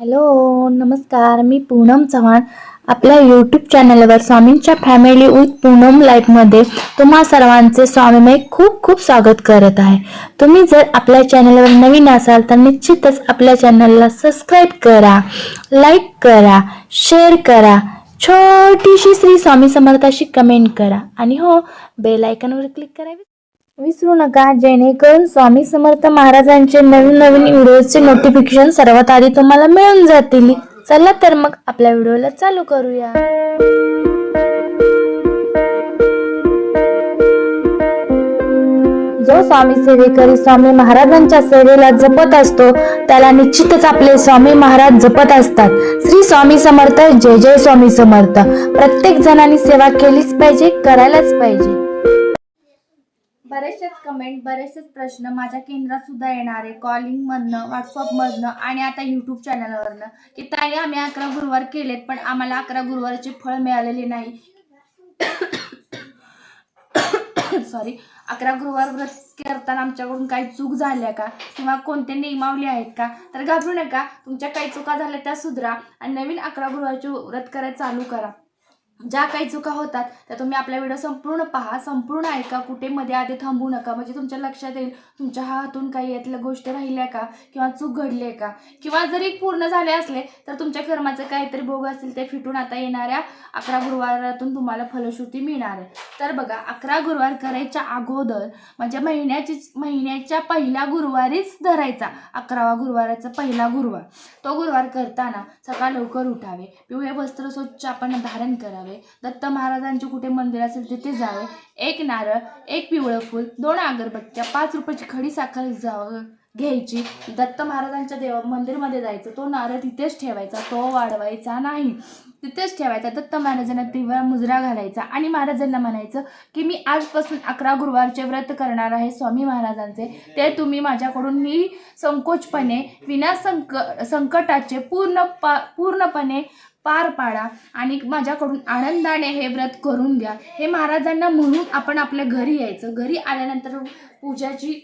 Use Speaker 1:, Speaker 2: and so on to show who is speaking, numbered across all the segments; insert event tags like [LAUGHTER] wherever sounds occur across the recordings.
Speaker 1: Hello नमस्कार मी पूनम चव्हाण. आपल्या YouTube चॅनलवर स्वामींच्या फॅमिली विथ पूनम लाईफमध्ये तुम्हा सर्वांचे स्वामीमय खूप खूप स्वागत करत आहे. तुम्ही जर आपल्या चॅनलवर नवीन असाल तर निश्चितच आपल्या चॅनलला सबस्क्राईब करा लाईक करा शेअर करा. छोटीशी श्री स्वामी समर्थाशी कमेंट करा. आणि हो बेल आयकॉनवर क्लिक करावी. विसरू नका जेणेकरून स्वामी समर्थ महाराजांचे नवीन नवीन व्हिडिओचे नोटिफिकेशन सर्वात आधी तुम्हाला मिळून जातील. चला तर मग आपल्या व्हिडिओला चालू करूया. जो स्वामी सेवेकरी स्वामी महाराजांच्या सेवेला जपत असतो त्याला निश्चितच आपले स्वामी महाराज जपत असतात. श्री स्वामी समर्थ जय जय स्वामी समर्थ. प्रत्येक जणांनी सेवा केलीच पाहिजे करायलाच पाहिजे. बरेचसेच कमेंट बरेचसेच प्रश्न माझ्या केंद्रात सुद्धा येणार. आहे कॉलिंग मधनं व्हॉट्सअप मधनं आणि आता युट्यूब चॅनलवरनं की ताई आम्ही अकरा गुरुवार केलेत पण आम्हाला अकरा गुरुवारचे फळ मिळालेले नाही. [COUGHS] सॉरी अकरा गुरुवार व्रत करताना आमच्याकडून काही चूक झाल्या का? किंवा कोणते नियमावली आहेत का? तर घाबरू नका. तुमच्या काही चुका झाल्या त्या सुधरा. आणि नवीन अकरा गुरुवारचे व्रत करायला चालू करा. ज्या काही चुका होतात त्या तुम्ही आपला व्हिडिओ संपूर्ण पहा संपूर्ण ऐका कुठे मध्ये आधी थांबू नका. म्हणजे तुमच्या लक्षात येईल तुमच्या हातून काही यातल्या गोष्टी राहिल्या का? किंवा चूक घडली आहे का? किंवा जरी पूर्ण झाले असले तर तुमच्या कर्माचं काहीतरी भोग असतील ते फिटून आता येणाऱ्या अकरा गुरुवारातून तुम्हाला फलश्रुती मिळणार आहे. तर बघा अकरा गुरुवार करायच्या अगोदर म्हणजे महिन्याची महिन्याच्या पहिल्या गुरुवारीच धरायचा अकरावा गुरुवाराचा पहिला गुरुवार. तो गुरुवार करताना सकाळ लवकर उठावे. पिवळे वस्त्र स्वच्छ आपण धारण करावे. दत्त महाराजांचे कुठे मंदिर असेल तिथे जावे. एक नारळ एक पिवळं फूल दोन अगरबत्त्या पाच रुपयाची खडी साखर जावं घ्यायची. दत्त महाराजांच्या देव मंदिरमध्ये जायचं. तो नारळ तिथेच ठेवायचा. तो वाढवायचा नाही. तिथेच ठेवायचा. दत्त महाराजांना पिवळा मुजरा घालायचा. आणि महाराजांना म्हणायचं की मी आजपासून अकरा गुरुवारचे व्रत करणार आहे स्वामी महाराजांचे. ते तुम्ही माझ्याकडून मी संकोचपणे विना संक संकटाचे पूर्ण पा पूर्णपणे पार पाडा आणि माझ्याकडून आनंदाने हे व्रत करून घ्या. हे महाराजांना म्हणून आपण आपल्या घरी यायचं. घरी आल्यानंतर पूजाची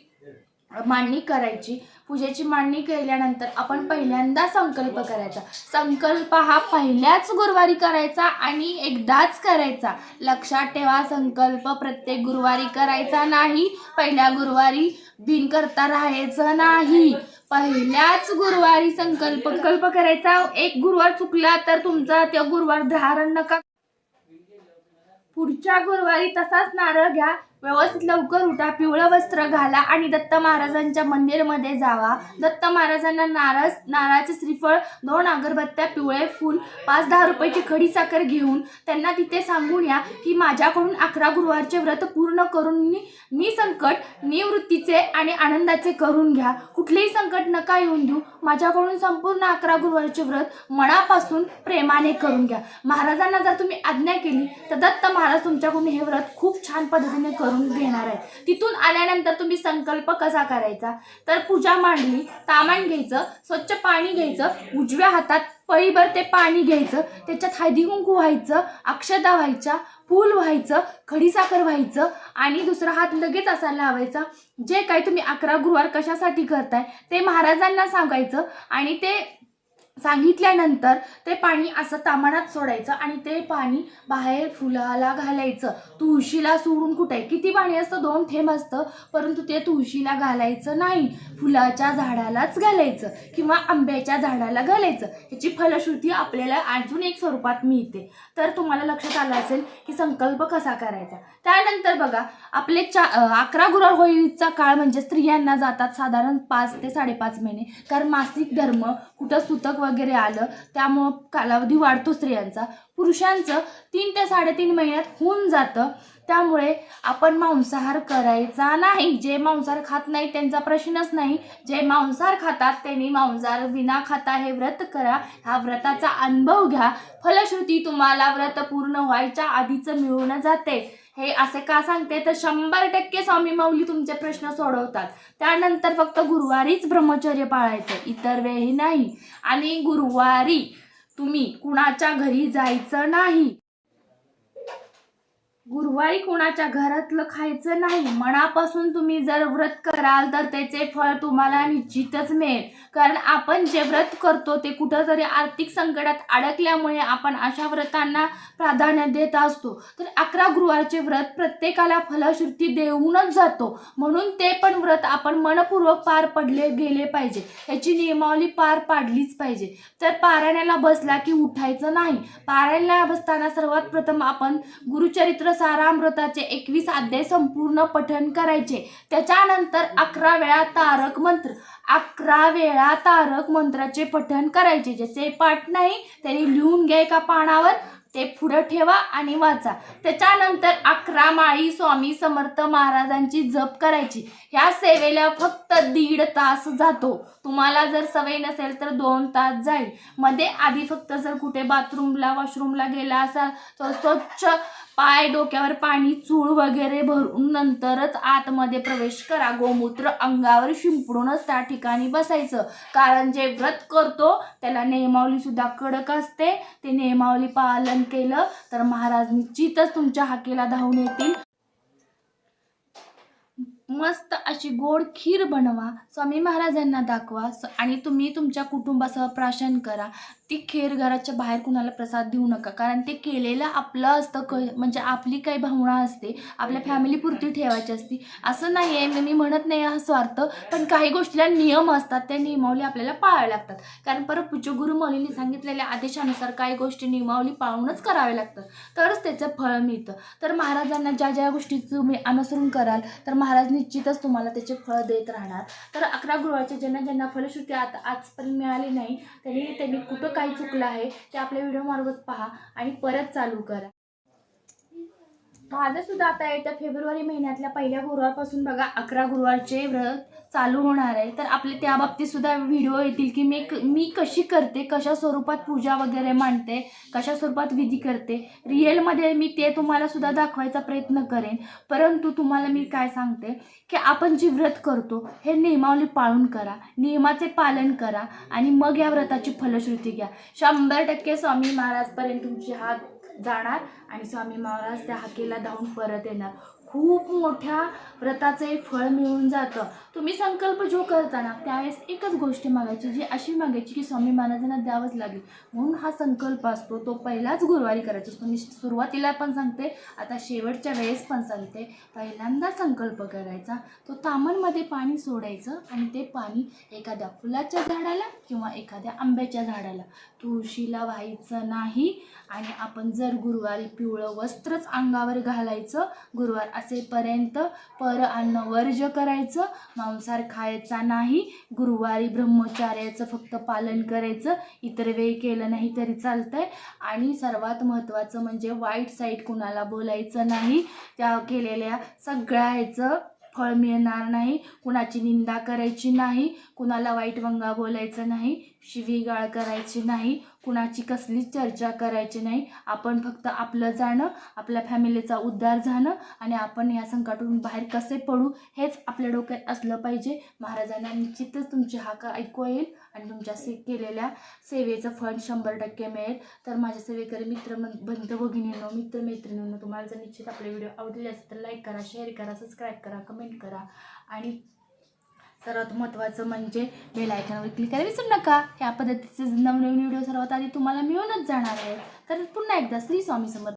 Speaker 1: मांडणी करायची. पूजेची मांडणी केल्यानंतर आपण पहिल्यांदा संकल्प करायचा. संकल्प हा पहिल्याच गुरुवारी करायचा आणि एकदाच करायचा. लक्षात ठेवा संकल्प प्रत्येक गुरुवारी करायचा नाही. पहिल्या गुरुवारी बिन करता राहायचं नाही. पहिल्याच गुरुवारी संकल्प संकल्प करायचा. एक गुरुवार चुकला तर तुमचा त्या गुरुवार धारण नका. पुढच्या गुरुवारी तसाच नारळ घ्या. व्यवस्थित लवकर उठा पिवळं वस्त्र घाला आणि दत्त महाराजांच्या मंदिरमध्ये जावा. दत्त महाराजांना नारळ नारळाचे श्रीफळ दोन अगरबत्त्या पिवळे फूल पाच दहा रुपयाची खडी साखर घेऊन त्यांना तिथे सांगून या की माझ्याकडून अकरा गुरुवारचे व्रत पूर्ण करून मी मी संकट निवृत्तीचे आणि आनंदाचे करून घ्या. कुठलेही संकट नका येऊन देऊ. माझ्याकडून संपूर्ण अकरा गुरुवारचे व्रत मनापासून प्रेमाने करून घ्या. महाराजांना जर तुम्ही आज्ञा केली तर दत्त महाराज तुमच्याकडून हे व्रत खूप छान पद्धतीने करून घेणार आहे. तिथून आल्यानंतर तुम्ही संकल्प कसा करायचा? तर पूजा मांडली तामान घ्यायचं स्वच्छ पाणी घ्यायचं उजव्या हातात पळीभर ते पाणी घ्यायचं त्याच्यात हळदी कुंकू व्हायचं अक्षता व्हायच्या फूल व्हायचं खडीसाखर व्हायचं आणि दुसरा हात लगेच असा लावायचा. जे काही तुम्ही अकरा गुरुवार कशासाठी करताय ते महाराजांना सांगायचं आणि ते सांगितल्यानंतर ते पाणी असं तामानात सोडायचं आणि ते पाणी बाहेर फुलाला घालायचं. तुळशीला सोडून कुठे? किती पाणी असतं? दोन थेंब असतं. परंतु ते तुळशीला घालायचं नाही. फुलाच्या झाडालाच घालायचं किंवा आंब्याच्या झाडाला घालायचं. ह्याची फलश्रुती आपल्याला अजून एक स्वरूपात मिळते. तर तुम्हाला लक्षात आलं असेल की संकल्प कसा करायचा? त्यानंतर बघा आपले चा अकरा गुरु होळीचा काळ म्हणजे स्त्रियांना जातात साधारण पाच ते साडेपाच महिने. कारण मासिक धर्म कुठं सुतक वगैरे आलं त्यामुळं कालावधी वाढतो स्त्रियांचा. पुरुषांचं तीन ते साडेतीन महिन्यात होऊन जातं. त्यामुळे आपण मांसाहार करायचा नाही. जे मांसाहार खात नाही त्यांचा प्रश्नच नाही. जे मांसाहार खातात त्यांनी मांसाहार विना खाता हे व्रत करा. हा व्रताचा अनुभव घ्या. फलश्रुती तुम्हाला व्रत पूर्ण व्हायच्या आधीच मिळून जाते. हे असे का सांगते? तर शंभर टक्के स्वामी माऊली तुमचे प्रश्न सोडवतात. त्यानंतर फक्त गुरुवारीच ब्रह्मचर्य पाळायचं. इतर वेळी नाही. आणि गुरुवारी तुम्ही कुणाच्या घरी जायचं नाही. गुरुवारी कोणाच्या घरातलं खायचं नाही मनापासून तुम्ही जर व्रत कराल तर त्याचे फळ तुम्हाला निश्चितच मिळेल. कारण आपण जे व्रत करतो ते कुठंतरी आर्थिक संकटात अडकल्यामुळे आपण अशा व्रतांना प्राधान्य देत असतो. तर अकरा गुरुवारचे व्रत प्रत्येकाला फलश्रुती देऊनच जातो. म्हणून ते पण व्रत आपण मनपूर्वक पार पडले गेले पाहिजे. याची नियमावली पार पाडलीच पाहिजे. तर पारायणाला बसला की उठायचं नाही. पारायणाला बसताना सर्वात प्रथम आपण गुरुचरित्र सारामृताचे एकवीस अध्याय संपूर्ण पठण करायचे. त्याच्यानंतर अकरा वेळा तारक मंत्र. अकरा वेळा तारक मंत्राचे पठण करायचे. ज्याचे पाठ नाही त्यांनी लिहून घ्या एका पानावर? ते पुढं ठेवा आणि वाचा. त्याच्यानंतर अकरा माळी स्वामी समर्थ महाराजांची जप करायची. ह्या सेवेला फक्त दीड तास जातो. तुम्हाला जर सवय नसेल तर दोन तास जाईल. मध्ये आधी फक्त जर कुठे बाथरूमला वॉशरूमला गेला असाल तर स्वच्छ पाय डोक्यावर पाणी चूळ वगैरे भरून नंतरच आतमध्ये प्रवेश करा. गोमूत्र अंगावर शिंपडूनच त्या ठिकाणी बसायचं. कारण जे व्रत करतो त्याला नियमावली सुद्धा कडक असते. ते नियमावली पालन केलं तर महाराज निश्चितच तुमच्या हाकेला धावून येतील. मस्त अशी गोड खीर बनवा. स्वामी महाराजांना दाखवा. आणि तुम्ही तुमच्या कुटुंबासह प्राशन करा. ती खीर घराच्या बाहेर कुणाला प्रसाद देऊ नका. कारण ते केलेलं आपलं असतं क म्हणजे आपली काही भावना असते आपल्या फॅमिलीपुरती ठेवायची असती. असं नाही आहे मी म्हणत नाही हा स्वार्थ पण काही गोष्टीला नियम असतात त्या नियमावली आपल्याला पाळाव्या लागतात. कारण परत पूज्य गुरु मौलींनी सांगितलेल्या आदेशानुसार काही गोष्टी नियमावली पाळूनच कराव्या लागतात. तरच त्याचं फळ मिळतं. तर महाराजांना ज्या ज्या गोष्टीचं तुम्ही अनुसरण कराल तर महाराज निश्चितच तुम्हाला त्याचे फळ देत राहणार. तर अकरा गुरुवारच्या ज्यांना ज्यांना फलश्रुती आता आजपर्यंत मिळाली नाही त्यांनी त्यांनी कुठं काही चुकलं आहे ते आपल्या व्हिडिओमार्फत पहा आणि परत चालू करा. माझं सुद्धा आता येत्या फेब्रुवारी महिन्यातल्या पहिल्या गुरुवारपासून बघा अकरा गुरुवारचे व्रत चालू होणार आहे. तर आपले त्या बाबतीत सुद्धा व्हिडिओ येतील की मी क- मी कशी करते कशा स्वरूपात पूजा वगैरे मांडते कशा स्वरूपात विधी करते रिअलमध्ये मी ते तुम्हाला सुद्धा दाखवायचा प्रयत्न करेन. परंतु तुम्हाला मी काय सांगते की आपण जी व्रत करतो हे नियमावली पाळून करा नियमाचे पालन करा आणि मग या व्रताची फलश्रुती घ्या. शंभर टक्के स्वामी महाराजपर्यंत तुमची हात जाणार आणि स्वामी महाराज त्या हाकेला धावून परत येणार. खूप मोठ्या व्रताचं एक फळ मिळून जातं. तुम्ही संकल्प जो करताना त्यावेळेस एकच गोष्ट मागायची जी अशी मागायची की स्वामी महाराजांना द्यावंच लागेल. म्हणून हा संकल्प असतो तो पहिलाच गुरुवारी करायचा असतो. मी सुरुवातीला पण सांगते आता शेवटच्या वेळेस पण सांगते. पहिल्यांदा संकल्प करायचा तो तामणमध्ये पाणी सोडायचं आणि ते पाणी एखाद्या फुलाच्या झाडाला किंवा एखाद्या आंब्याच्या झाडाला. तुळशीला व्हायचं नाही आणि आपण जर गुरुवारी पिवळं वस्त्रच अंगावर घालायचं गुरुवार असेपर्यंत पर अन्न वर्ज करायचं. मांसाहार खायचा नाही. गुरुवारी ब्रह्मचार्याचं फक्त पालन करायचं. इतर वेळी केलं नाही तरी चालतंय. आणि सर्वात महत्त्वाचं म्हणजे वाईट साईड कुणाला बोलायचं नाही. त्या केलेल्या सगळ्या ह्याचं फळ मिळणार नाही. कुणाची निंदा करायची नाही. कुणाला वाईट वंगा बोलायचं नाही. शिवीगाळ करायची नाही. कुणाची कसलीच चर्चा करायची नाही. आपण फक्त आपलं जाणं आपल्या फॅमिलीचा उद्धार झाणं आणि आपण या संकटातून बाहेर कसे पडू हेच आपल्या डोक्यात असलं पाहिजे. महाराजांना निश्चितच तुमची हाक ऐकू येईल आणि तुमच्या से केलेल्या सेवेचं फळ शंभर टक्के मिळेल. तर माझ्या सेवेकरी मित्र मन- बंधू भगिनींनो मित्र मैत्रिणींनो तुम्हाला जर निश्चित आपले व्हिडिओ आवडले असेल तर लाईक करा शेअर करा सबस्क्राईब करा कमेंट करा. आणि सर्वात महत्त्वाचं म्हणजे बेल आयकॉनवर क्लिक करायला विसरू नका. या पद्धतीचे नवनवीन व्हिडिओ सर्वात आधी तुम्हाला मिळूनच जाणार आहे. तर पुन्हा एकदा श्री स्वामी समर्थ